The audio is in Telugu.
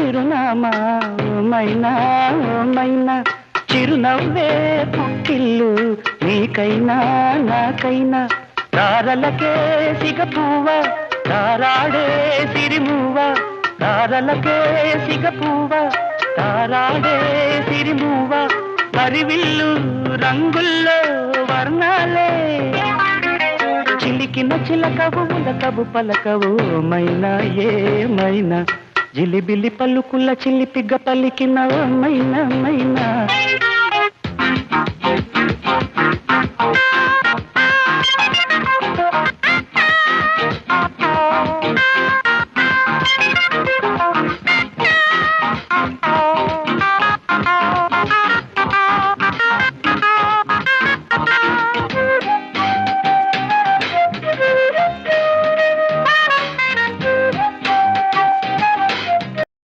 చిరునామా మైనా మైనా. చిరునవ్వే పుట్టిల్లు నీకైనా నాకైనా. తారలకే సిగపువ్వ తారాడే సిరిమూవ. తారలకే సిగపువ్వ తారాడే సిరిమూవ. పరివిల్లు రంగుల్లో వర్ణాలే. చిలికిన చిలకవు ఉలకవు పలకవు మైనా ఏమైనా జిలిబిలి పలుకుల చిల్లి పిగ్గ ఓ మైనా మైనా.